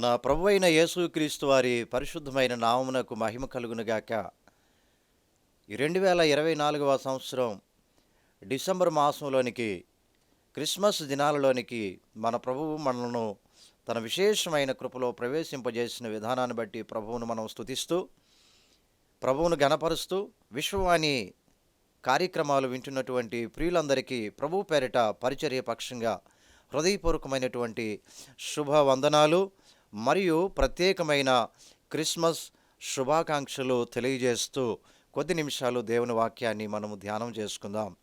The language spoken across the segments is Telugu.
మన ప్రభు అయిన యేసుక్రీస్తు వారి పరిశుద్ధమైన నామమునకు మహిమ కలుగునుగాక ఈ రెండు వేల ఇరవై నాలుగవ సంవత్సరం డిసెంబర్ మాసంలోనికి క్రిస్మస్ దినాలలోనికి మన ప్రభువు మనలను తన విశేషమైన కృపలో ప్రవేశింపజేసిన విధానాన్ని బట్టి ప్రభువును మనం స్తుతిస్తూ ప్రభువును గణపరుస్తూ విశ్వవాణి కార్యక్రమాలు వింటున్నటువంటి ప్రియులందరికీ ప్రభు పేరిట పరిచర్య పక్షంగా హృదయపూర్వకమైనటువంటి శుభ వందనాలు మరియు ప్రత్యేకమైన క్రిస్మస్ శుభాకాంక్షలు తెలియజేస్తూ కొద్ది నిమిషాలు దేవుని వాక్యాన్ని మనము ధ్యానం చేసుకుందాం.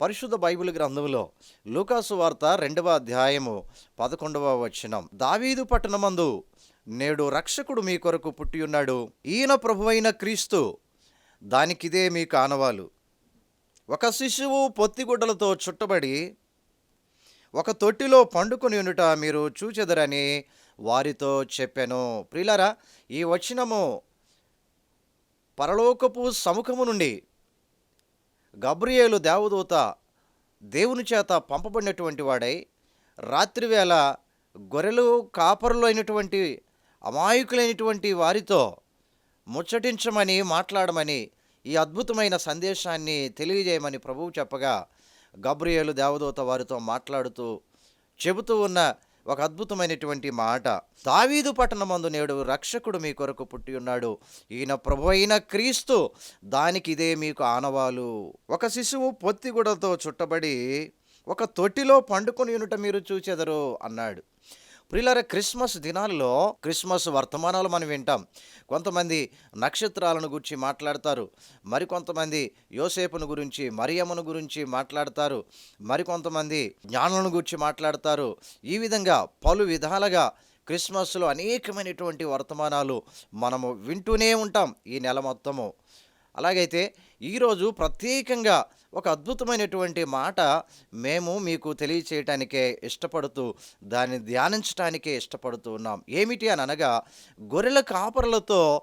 పరిశుద్ధ బైబిల్ గ్రంథంలో లూకాసు వార్త రెండవ అధ్యాయము పదకొండవ వచనం. దావీదు పట్టణమందు నేడు రక్షకుడు మీ కొరకు పుట్టి ఉన్నాడు. ఈయన ప్రభువైన క్రీస్తు దానికిదే మీ కానవాలు. ఒక శిశువు పొత్తిగుడ్డలతో చుట్టబడి ఒక తొట్టిలో పండుకొని ఉండుట మీరు చూచెదరని వారితో చెప్పాను. ప్రిలరా ఈ వచనము పరలోకపు సముఖము నుండి గబ్రియేలు దేవదూత దేవుని చేత పంపబడినటువంటి వాడై రాత్రివేళ గొర్రెలు కాపరులు అయినటువంటి అమాయకులైనటువంటి వారితో ముచ్చటించమని మాట్లాడమని ఈ అద్భుతమైన సందేశాన్ని తెలియజేయమని ప్రభువు చెప్పగా గబ్రియేలు దేవదూత వారితో మాట్లాడుతూ చెబుతూ ఉన్న ఒక అద్భుతమైనటువంటి మాట. దావీదు పట్టణమందు నేడు రక్షకుడు మీ కొరకు పుట్టి ఉన్నాడు. ఈయన ప్రభు అయిన క్రీస్తు దానికి ఇదే మీకు ఆనవాలు. ఒక శిశువు పొత్తిగుడతో చుట్టబడి ఒక తొట్టిలో పండుకొని ఉండుట మీరు చూచెదరు అన్నాడు. ప్రియులార క్రిస్మస్ దినాల్లో క్రిస్మస్ వర్తమానాలు మనం వింటాం. కొంతమంది నక్షత్రాలను గురించి మాట్లాడతారు. మరికొంతమంది యోసేపును గురించి మరియమ్మను గురించి మాట్లాడతారు. మరికొంతమంది జ్ఞానులను గురించి మాట్లాడతారు. ఈ విధంగా పలు విధాలుగా క్రిస్మస్లో అనేకమైనటువంటి వర్తమానాలు మనము వింటూనే ఉంటాం ఈ నెల మొత్తము. అలాగైతే ఈరోజు ప్రత్యేకంగా ఒక అద్భుతమైనటువంటి మాట మేము మీకు తెలియచేయటానికే ఇష్టపడుతూ దాన్ని ధ్యానించటానికే ఇష్టపడుతూ ఉన్నాం. ఏమిటి అని అనగా గొర్రెల కాపరులతో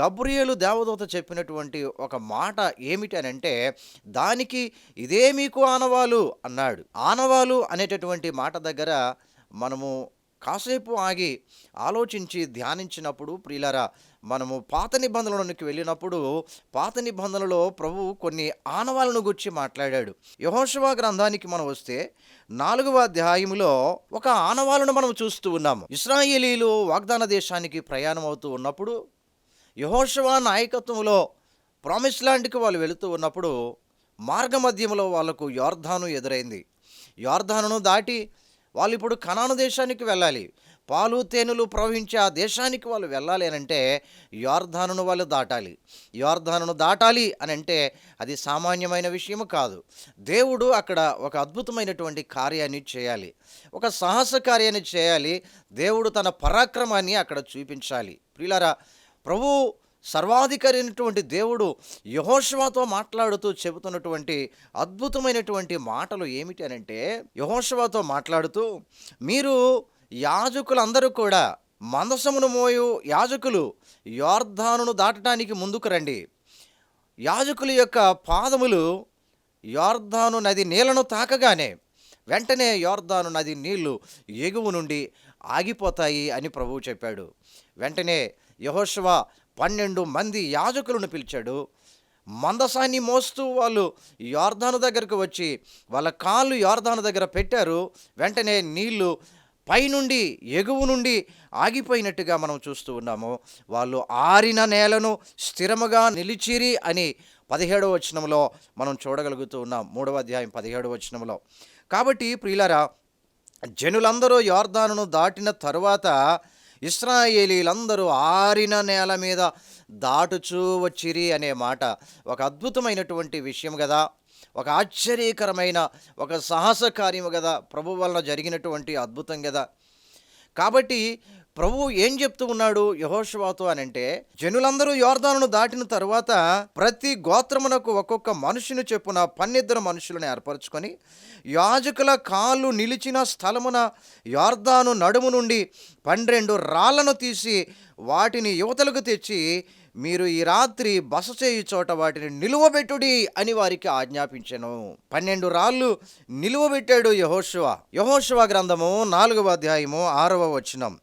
గబ్రియలు దేవదూత చెప్పినటువంటి ఒక మాట ఏమిటి అని అంటే దానికి ఇదే మీకు ఆనవాలు అన్నాడు. ఆనవాలు అనేటటువంటి మాట దగ్గర మనము కాసేపు ఆగి ఆలోచించి ధ్యానించినప్పుడు ప్రియులరా మనము పాత నిబంధనలోనికి వెళ్ళినప్పుడు పాత నిబంధనలో ప్రభు కొన్ని ఆనవాలను గురించి మాట్లాడాడు. యహోశవ గ్రంథానికి మనం వస్తే నాలుగవ అధ్యాయములో ఒక ఆనవాలను మనం చూస్తూ ఉన్నాము. ఇస్రాయేలీలు వాగ్దాన దేశానికి ప్రయాణం అవుతూ ఉన్నప్పుడు యహోశవ నాయకత్వంలో ప్రామిస్ ల్యాండ్కి వాళ్ళు వెళుతూ ఉన్నప్పుడు మార్గమధ్యంలో వాళ్ళకు యోర్ధాను ఎదురైంది. యోర్ధానును దాటి వాళ్ళు ఇప్పుడు కనాను దేశానికి వెళ్ళాలి. పాలు తేనెలు ప్రవహించే ఆ దేశానికి వాళ్ళు వెళ్ళాలి అని అంటే యోర్ధానును వాళ్ళు దాటాలి. యోర్ధానును దాటాలి అని అంటే అది సామాన్యమైన విషయం కాదు. దేవుడు అక్కడ ఒక అద్భుతమైనటువంటి కార్యాన్ని చేయాలి. ఒక సాహస కార్యాన్ని చేయాలి. దేవుడు తన పరాక్రమాన్ని అక్కడ చూపించాలి. ప్రియులారా ప్రభు సర్వాధికారి అయినటువంటి దేవుడు యహోశవాతో మాట్లాడుతూ చెబుతున్నటువంటి అద్భుతమైనటువంటి మాటలు ఏమిటి అని అంటే యహోశవాతో మాట్లాడుతూ మీరు యాజకులందరూ కూడా మందసమును మోయు యాజకులు యోర్ధానును దాటడానికి ముందుకు రండి. యాజకుల యొక్క పాదములు యోర్ధాను నది నీళ్ళను తాకగానే వెంటనే యోర్ధాను నది నీళ్ళు ఎగువ నుండి ఆగిపోతాయి అని ప్రభువు చెప్పాడు. వెంటనే యహోశవ పన్నెండు మంది యాజకులను పిలిచాడు. మందసాన్ని మోస్తూ వాళ్ళు యోర్ధాను దగ్గరకు వచ్చి వాళ్ళ కాళ్ళు యోర్ధాను దగ్గర పెట్టారు. వెంటనే నీళ్ళు పైనుండి ఎగువ నుండి ఆగిపోయినట్టుగా మనం చూస్తూ ఉన్నాము. వాళ్ళు ఆరిన నేలను స్థిరముగా నిలిచిరి అని పదిహేడవ వచనంలో మనం చూడగలుగుతూ ఉన్నాం. మూడవ అధ్యాయం పదిహేడవ వచనంలో కాబట్టి ప్రియులరా జనులందరూ యోర్ధానును దాటిన తరువాత ఇస్రాయేలీలందరూ ఆరిన నేల మీద దాటుచూ వచ్చిరి అనే మాట ఒక అద్భుతమైనటువంటి విషయం కదా ఒక ఆశ్చర్యకరమైన ఒక సాహస కార్యము కదా ప్రభు వలన జరిగినటువంటి అద్భుతం కదా కాబట్టి ప్రభు ఏం చెప్తూ ఉన్నాడు యహోషవాతో అని అంటే జనులందరూ యోర్దానును దాటిన తరువాత ప్రతి గోత్రమునకు ఒక్కొక్క మనుషుని చెప్పున పన్నిద్దరు మనుషులను ఏర్పరచుకొని యాజకుల కాళ్ళు నిలిచిన స్థలమున యోర్ధాను నడుము నుండి పన్నెండు రాళ్ళను తీసి వాటిని యువతలకు తెచ్చి మీరు ఈ రాత్రి బస చేయు చోట వాటిని నిలువబెట్టుడి అని వారికి ఆజ్ఞాపించను. పన్నెండు రాళ్ళు నిలువబెట్టాడు యహోశివ యహోశివ గ్రంథము నాలుగవ అధ్యాయము ఆరవ వచనం.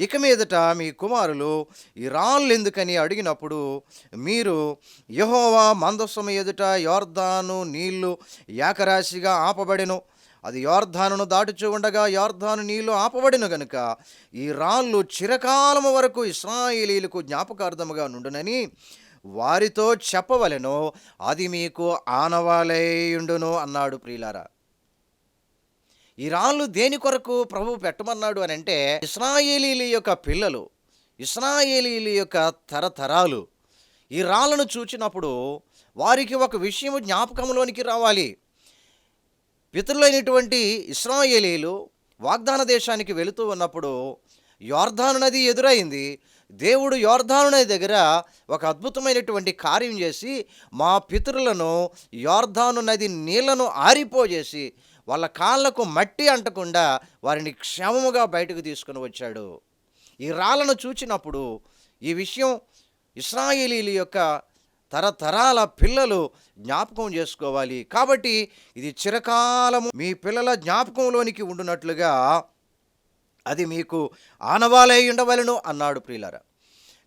ఇక మీదట మీ కుమారులు ఈ రాళ్ళు ఎందుకని అడిగినప్పుడు మీరు యహోవా మందస్సము ఎదుట యోర్ధాను నీళ్ళు ఏకరాశిగా ఆపబడెను. అది యోర్ధానును దాటుచూ ఉండగా యోర్ధాను నీళ్ళు ఆపబడిన గనుక ఈ రాళ్ళు చిరకాలము వరకు ఇస్రాయేలీలకు జ్ఞాపకార్థముగా నుండునని వారితో చెప్పవలెను. అది మీకు ఆనవాలయుండును అన్నాడు ప్రియులారా. ఈ రాళ్ళు దేని కొరకు ప్రభు పెట్టమన్నాడు అని అంటే ఇస్రాయేలీల యొక్క పిల్లలు ఇస్రాయేలీల యొక్క తరతరాలు ఈ రాళ్ళను చూచినప్పుడు వారికి ఒక విషయం జ్ఞాపకంలోనికి రావాలి. పితరులైనటువంటి ఇస్రాయేలీలు వాగ్దాన దేశానికి వెళుతూ ఉన్నప్పుడు యోర్ధాను నది ఎదురైంది. దేవుడు యోర్ధాను నది దగ్గర ఒక అద్భుతమైనటువంటి కార్యం చేసి మా పితరులను యోర్ధాను నది నీళ్ళను ఆరిపోజేసి వాళ్ళ కాళ్ళకు మట్టి అంటకుండా వారిని క్షేమముగా బయటకు తీసుకుని వచ్చాడు. ఈ రాళ్ళను చూచినప్పుడు ఈ విషయం ఇస్రాయేలీల యొక్క తరతరాల పిల్లలు జ్ఞాపకం చేసుకోవాలి. కాబట్టి ఇది చిరకాలము మీ పిల్లల జ్ఞాపకంలోనికి ఉండునట్లుగా అది మీకు ఆనవాలై ఉండవలను అన్నాడు ప్రియులరా.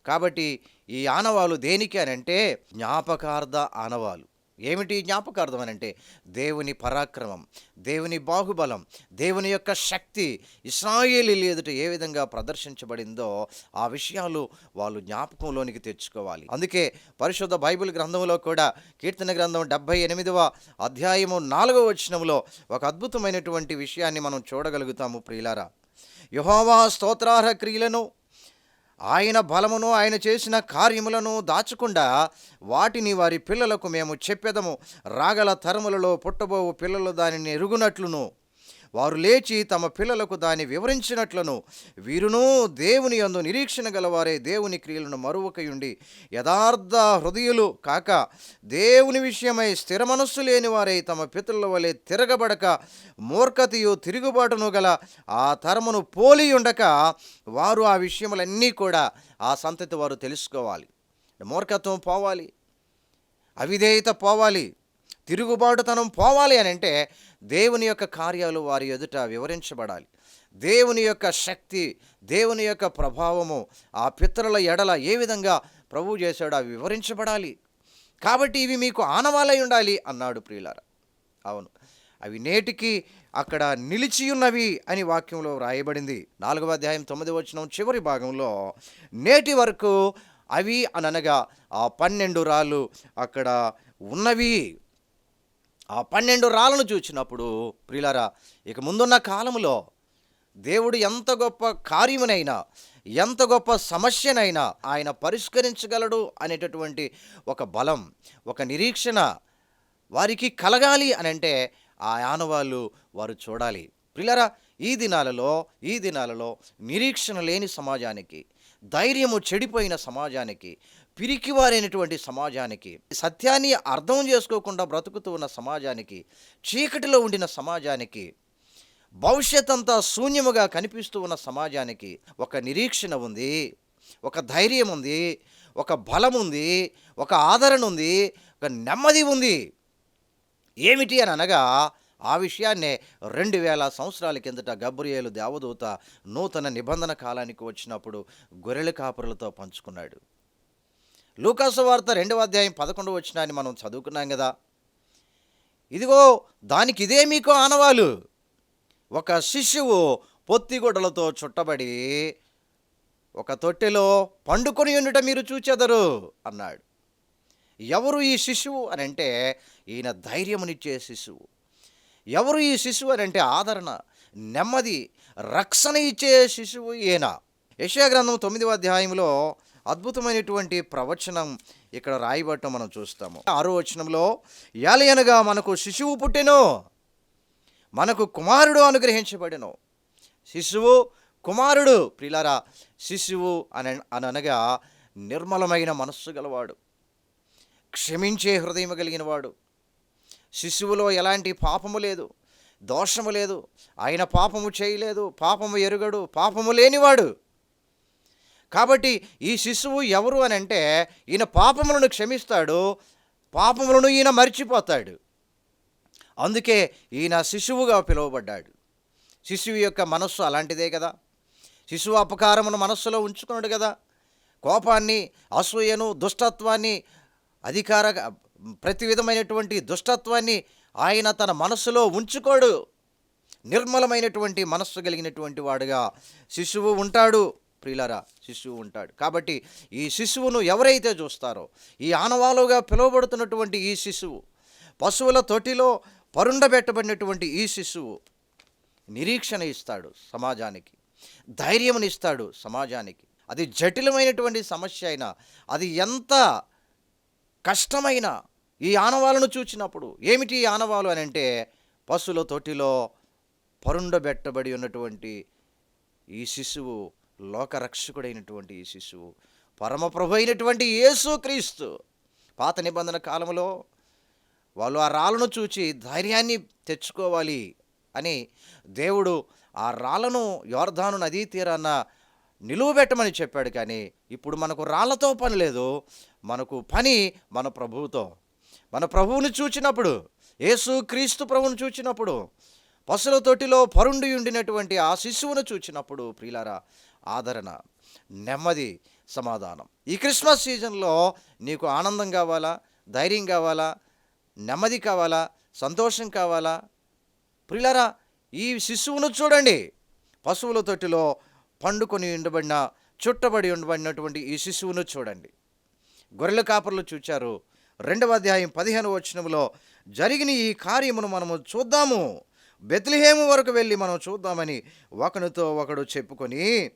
కాబట్టి ఈ ఆనవాలు దేనికి అని అంటే జ్ఞాపకార్థ ఆనవాలు. ఏమిటి జ్ఞాపకార్థం అని అంటే దేవుని పరాక్రమం దేవుని బాహుబలం దేవుని యొక్క శక్తి ఇస్రాయేలీ ఎదుట ఏ విధంగా ప్రదర్శించబడిందో ఆ విషయాలు వాళ్ళు జ్ఞాపకంలోనికి తెచ్చుకోవాలి. అందుకే పరిశుద్ధ బైబిల్ గ్రంథంలో కూడా కీర్తన గ్రంథం డెబ్బై ఎనిమిదవ అధ్యాయము నాలుగవ వచనంలో ఒక అద్భుతమైనటువంటి విషయాన్ని మనం చూడగలుగుతాము ప్రియులారా. యుహోవా స్తోత్రార్హ క్రియలను ఆయన బలమును ఆయన చేసిన కార్యములను దాచకుండా వాటిని వారి పిల్లలకు మేము చెప్పెదము. రాగల తరములలో పుట్టబోవు పిల్లలు దానిని ఎరుగునట్లును. వారు లేచి తమ పిల్లలకు దాన్ని వివరించినట్లను. వీరును దేవుని యందు నిరీక్షణ గలవారే. దేవుని క్రియలను మరువకయుండి యథార్థ హృదయులు కాక దేవుని విషయమై స్థిర మనస్సు లేని వారై తమ పితృల వలె తిరగబడక మూర్ఖతయు తిరుగుబాటును గల ఆ తరమును పోలి ఉండక వారు ఆ విషయములన్నీ కూడా ఆ సంతతి వారు తెలుసుకోవాలి. మూర్ఖత్వం పోవాలి. అవిధేయత పోవాలి. తిరుగుబాటుతనం పోవాలి అని అంటే దేవుని యొక్క కార్యాలు వారి ఎదుట వివరించబడాలి. దేవుని యొక్క శక్తి దేవుని యొక్క ప్రభావము ఆ పితరుల ఎడల ఏ విధంగా ప్రభు చేశాడో అవి వివరించబడాలి. కాబట్టి ఇవి మీకు ఆనవాలై ఉండాలి అన్నాడు ప్రియులార. అవును. అవి నేటికి అక్కడ నిలిచియున్నవి అని వాక్యంలో వ్రాయబడింది. నాలుగవ అధ్యాయం తొమ్మిది వచ్చిన చివరి భాగంలో నేటి వరకు అవి అనగా ఆ పన్నెండు రాళ్ళు అక్కడ ఉన్నవి. ఆ పన్నెండు రాళ్ళను చూచినప్పుడు ప్రియులారా ఇక ముందున్న కాలంలో దేవుడు ఎంత గొప్ప కార్యమునైనా ఎంత గొప్ప సమస్యనైనా ఆయన పరిష్కరించగలడు అనేటటువంటి ఒక బలం ఒక నిరీక్షణ వారికి కలగాలి అని అంటే ఆ ఆనవాళ్ళు వారు చూడాలి. ప్రిలరా ఈ దినాలలో ఈ దినాలలో నిరీక్షణ లేని సమాజానికి ధైర్యము చెడిపోయిన సమాజానికి పిరికివారైనటువంటి సమాజానికి సత్యాన్ని అర్థం చేసుకోకుండా బ్రతుకుతూ ఉన్న సమాజానికి చీకటిలో ఉండిన సమాజానికి భవిష్యత్ అంతా శూన్యముగా కనిపిస్తూ ఉన్న సమాజానికి ఒక నిరీక్షణ ఉంది ఒక ధైర్యం ఉంది ఒక బలం ఉంది ఒక ఆదరణ ఉంది ఒక నెమ్మది ఉంది. ఏమిటి అని అనగా ఆ విషయాన్నే రెండు వేల సంవత్సరాల కిందట గబ్రియేలు దేవదూత నూతన నిబంధన కాలానికి వచ్చినప్పుడు గొర్రెల కాపురులతో పంచుకున్నాడు. లూకాసు వార్త రెండవ అధ్యాయం పదకొండు వచ్చినాన్ని మనం చదువుకున్నాం కదా. ఇదిగో దానికి ఇదే మీకు ఆనవాలు. ఒక శిష్యువు పొత్తిగుడ్డలతో చుట్టబడి ఒక తొట్టెలో పండుకొని ఉండుట మీరు చూచెదరు అన్నాడు. ఎవరు ఈ శిశువు అని అంటే ఈయన ధైర్యమునిచ్చే శిశువు. ఎవరు ఈ శిశువు అని అంటే ఆదరణ నెమ్మది రక్షణ ఇచ్చే శిశువు ఈయన. యెషయా గ్రంథం తొమ్మిదవ అధ్యాయంలో అద్భుతమైనటువంటి ప్రవచనం ఇక్కడ రాయబట్టం మనం చూస్తాము. ఆరో వచనంలో యాలయనగా మనకు శిశువు పుట్టెను మనకు కుమారుడు అనుగ్రహించబడెను. శిశువు కుమారుడు ప్రిలారా శిశువు అని అనగా నిర్మలమైన మనస్సు గలవాడు క్షమించే హృదయం కలిగినవాడు. శిశువులో ఎలాంటి పాపము లేదు దోషము లేదు ఆయన పాపము చేయలేదు పాపము ఎరుగడు పాపము లేనివాడు. కాబట్టి ఈ శిశువు ఎవరు అని అంటే ఈయన పాపములను క్షమిస్తాడు పాపములను ఈయన మర్చిపోతాడు. అందుకే ఈయన శిశువుగా పిలువబడ్డాడు. శిశువు యొక్క మనస్సు అలాంటిదే కదా. శిశువు అపకారమును మనస్సులో ఉంచుకున్నాడు కదా. కోపాన్ని అసూయను దుష్టత్వాన్ని అధికార ప్రతి విధమైనటువంటి దుష్టత్వాన్ని ఆయన తన మనస్సులో ఉంచుకోడు. నిర్మలమైనటువంటి మనస్సు కలిగినటువంటి వాడుగా శిశువు ఉంటాడు. ప్రియులరా శిశువు ఉంటాడు. కాబట్టి ఈ శిశువును ఎవరైతే చూస్తారో ఈ ఆనవాలుగా పిలువబడుతున్నటువంటి ఈ శిశువు పశువుల తొటిలో పరుండబెట్టబడినటువంటి ఈ శిశువు నిరీక్షణ ఇస్తాడు సమాజానికి ధైర్యమునిస్తాడు సమాజానికి. అది జటిలమైనటువంటి సమస్య అయినా అది ఎంత కష్టమైన ఈ ఆనవాలను చూచినప్పుడు ఏమిటి ఈ ఆనవాలు అని అంటే పశువుల తొటిలో పరుండబెట్టబడి ఉన్నటువంటి ఈ శిశువు లోకరక్షకుడైనటువంటి ఈ శిశువు పరమప్రభు అయినటువంటి యేసుక్రీస్తు. పాత నిబంధన కాలంలో వాళ్ళు ఆ రాళ్ళను చూచి ధైర్యాన్ని తెచ్చుకోవాలి అని దేవుడు ఆ రాళ్ళను యోర్ధాను నదీ తీరాన నిలువబెట్టమని చెప్పాడు కానీ ఇప్పుడు మనకు రాళ్ళతో పని లేదు మనకు పని మన ప్రభువుతో. మన ప్రభువుని చూచినప్పుడు యేసు క్రీస్తు ప్రభువుని చూచినప్పుడు పసుల తొట్టిలో పరుండి ఉండినటువంటి ఆ శిశువును చూచినప్పుడు ప్రియులారా ఆదరణ నెమ్మది సమాధానం. ఈ క్రిస్మస్ సీజన్లో నీకు ఆనందం కావాలా? ధైర్యం కావాలా? నెమ్మది కావాలా? సంతోషం కావాలా? ప్రియులారా ఈ శిశువును చూడండి. పశువుల తొట్టిలో పండుకొని ఉండబడిన చుట్టబడి ఉండబడినటువంటి ఈ శిశువును చూడండి. గొర్రెల కాపర్లు చూచారు. రెండవ అధ్యాయం పదిహేను వచనంలో జరిగిన ఈ కార్యమును మనము చూద్దాము. బెత్లిహేము వరకు వెళ్ళి మనం చూద్దామని ఒకనితో ఒకడు చెప్పుకొని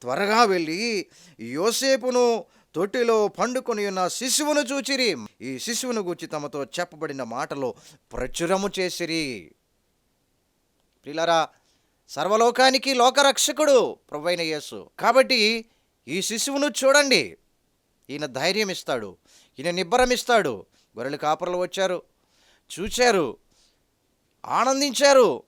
త్వరగా వెళ్ళి యోసేపును తొట్టిలో పండుకొని ఉన్న శిశువును చూచిరి. ఈ శిశువును గూర్చి తమతో చెప్పబడిన మాటలు ప్రచురము చేసిరి. ప్రిలరా సర్వలోకానికి లోకరక్షకుడు ప్రభువైన యేసు. కాబట్టి ఈ శిశువును చూడండి. ఈయన ధైర్యం ఇస్తాడు ఈయన నిబ్బరం ఇస్తాడు గొర్రెలు కాపర్లు వచ్చారు. చూచారు. ఆనందించారు.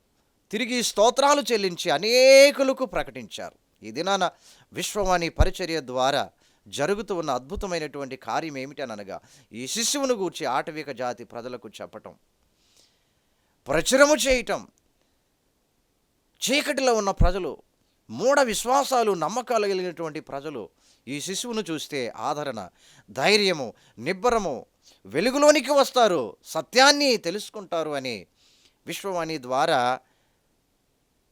తిరిగి స్తోత్రాలు చెల్లించి అనేకులకు ప్రకటించారు. ఈ దినాన విశ్వవాణి పరిచర్య ద్వారా జరుగుతూ ఉన్న అద్భుతమైనటువంటి కార్యం ఏమిటనగా ఈ శిశువును గూర్చి ఆటవిక జాతి ప్రజలకు చెప్పటం. ప్రచురము చేయటం. చీకటిలో ఉన్న ప్రజలు మూఢ విశ్వాసాలు నమ్మకాలు కలిగినటువంటి ప్రజలు ఈ శిశువును చూస్తే ఆదరణ ధైర్యము నిబ్బరము వెలుగులోనికి వస్తారు సత్యాన్ని తెలుసుకుంటారు అని విశ్వవాణి ద్వారా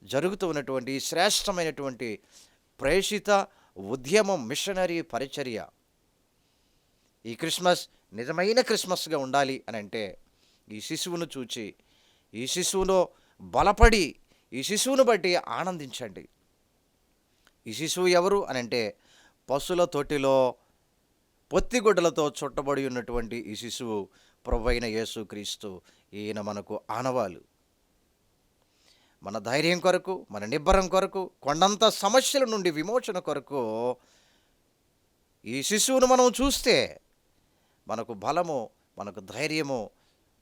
జరుగుతూ ఉన్నటువంటి శ్రేష్టమైనటువంటి ప్రేషిత ఉద్యమం మిషనరీ పరిచర్య. ఈ క్రిస్మస్ నిజమైన క్రిస్మస్గా ఉండాలి అని అంటే ఈ శిశువును చూచి ఈ శిశువులో బలపడి ఈ శిశువును బట్టి ఆనందించండి. ఈ శిశువు ఎవరు అని అంటే పశుల తొట్టిలో పొత్తిగుడ్డలతో చుట్టబడి ఉన్నటువంటి ఈ శిశువు ప్రభైన యేసుక్రీస్తు ఈయన మనకు ఆనవాలు. మన ధైర్యం కొరకు మన నిబ్బరం కొరకు కొండంత సమస్యల నుండి విమోచన కొరకు ఈ శిశువును మనం చూస్తే మనకు బలము మనకు ధైర్యము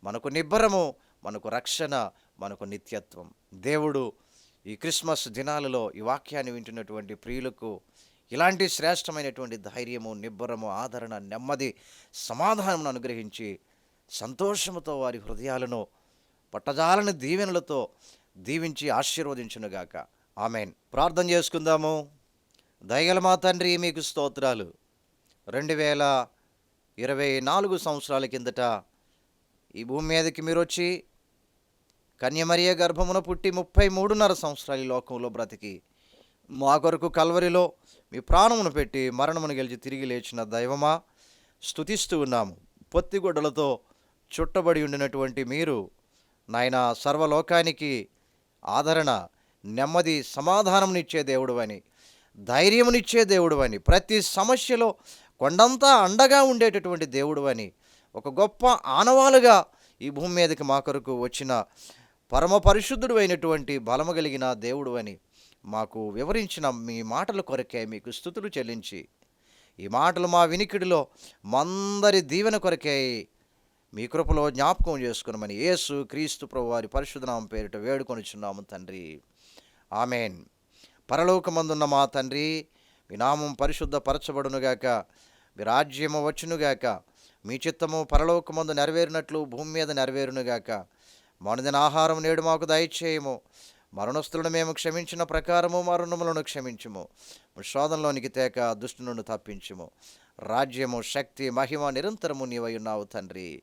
మనకు నిబ్బరము మనకు రక్షణ మనకు నిత్యత్వం. దేవుడు ఈ క్రిస్మస్ దినాలలో ఈ వాక్యాన్ని వింటున్నటువంటి ప్రియులకు ఇలాంటి శ్రేష్టమైనటువంటి ధైర్యము నిబ్బరము ఆదరణ నెమ్మది సమాధానం అనుగ్రహించి సంతోషముతో వారి హృదయాలను పట్టజాలని దీవెనలతో దీవించి ఆశీర్వదించునుగాక. ఆమెన్. ప్రార్థన చేసుకుందాము. దయగల మా తండ్రి మీకు స్తోత్రాలు. రెండు వేల ఇరవై నాలుగు సంవత్సరాల కిందట ఈ భూమి మీదకి మీరు వచ్చి కన్యమరియ గర్భమున పుట్టి ముప్పై మూడున్నర సంవత్సరాలు లోకంలో బ్రతికి మా కొరకు కల్వరిలో మీ ప్రాణమును పెట్టి మరణమును గెలిచి తిరిగి లేచిన దైవమా స్తుతిస్తూ ఉన్నాము. పొత్తిగుడ్డలతో చుట్టబడి ఉండినటువంటి మీరు నాయన సర్వలోకానికి ఆదరణ నెమ్మది సమాధానంనిచ్చే దేవుడు అని ధైర్యమునిచ్చే దేవుడు అని ప్రతి సమస్యలో కొండంతా అండగా ఉండేటటువంటి దేవుడు అని ఒక గొప్ప ఆనవాలుగా ఈ భూమి మీదకి మా కొరకు వచ్చిన పరమ పరిశుద్ధుడు అయినటువంటి బలము కలిగిన దేవుడు అని మాకు వివరించిన మీ మాటల కొరకే మీకు స్థుతులు చెల్లించి ఈ మాటలు మా వినికిడిలో మందరి దీవెన కొరకే మీ కృపలో జ్ఞాపకం చేసుకున్నామని యేసు క్రీస్తు ప్రభు వారి పరిశుద్ధనామం పేరిట వేడుకొనిచున్నాము తండ్రి. ఆమెన్. పరలోకమందున్న మా తండ్రి మీ నామం పరిశుద్ధపరచబడునుగాక మీ రాజ్యము వచ్చునుగాక మీ చిత్తము పరలోకమందు నెరవేరినట్లు భూమి మీద నెరవేరునుగాక మనుదిన ఆహారం నేడు మాకు దయచేయము. మరణస్తులను మేము క్షమించిన ప్రకారము మరణములను క్షమించుము. శోధంలోనికి తేక దుష్టు నుండి తప్పించుము. రాజ్యము శక్తి మహిమ నిరంతరము నీవై ఉన్నావు తండ్రి.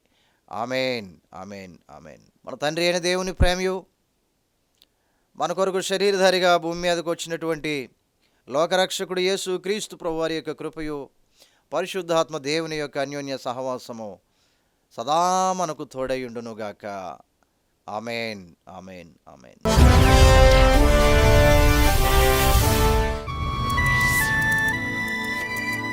Amen amen amen. మన తండ్రి అయిన దేవుని ప్రేమయు మన కొరకు శరీరధారిగా భూమి మీదకు వచ్చినటువంటి లోకరక్షకుడు యేసు క్రీస్తు ప్రభువారి యొక్క కృపయు పరిశుద్ధాత్మ దేవుని యొక్క అన్యోన్య సహవాసము సదా మనకు తోడై ఉండునుగాక. Amen amen amen.